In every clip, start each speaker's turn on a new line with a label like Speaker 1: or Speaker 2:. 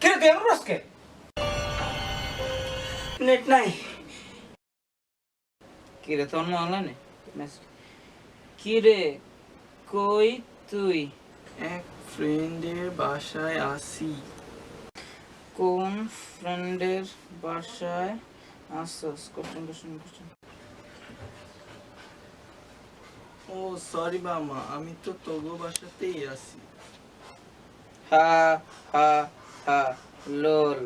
Speaker 1: তুই এমন নেট নাই। অনলাইনে কই তুই?
Speaker 2: এক ফ্রেন্ডের বাসায় আসি।
Speaker 1: কোন ফ্রেন্ডের বাসায় আসছস কোশ্চেন কোশ্চেন কোশ্চেন
Speaker 2: ও সরি মামা আমি তো তোগো বাসাতেই আসি
Speaker 1: হা হা হা লোল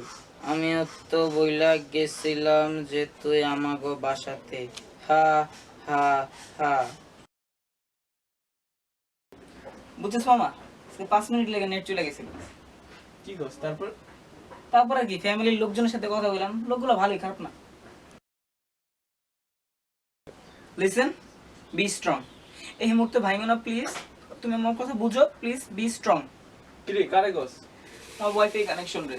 Speaker 1: আমিও তো বইলা গেছিলাম যে তুই আমাগো বাসাতে। হা হা হা। বুঝছিস মামা আজকে পাঁচ মিনিট লেগে নেট চলে গেছিল।
Speaker 2: কি কস তারপর?
Speaker 1: তারপরে কি ফ্যামিলির লোকজনের সাথে কথা বললাম লোকগুলো ভালোই খারাপ না। লিসেন বি স্ট্রং এই মুহূর্তে ভাঙো না প্লিজ তুমি আমার কথা বুঝো প্লিজ বি স্ট্রং
Speaker 2: কিরে কারে গস
Speaker 1: আমার ওয়াইফাই কানেকশন রে।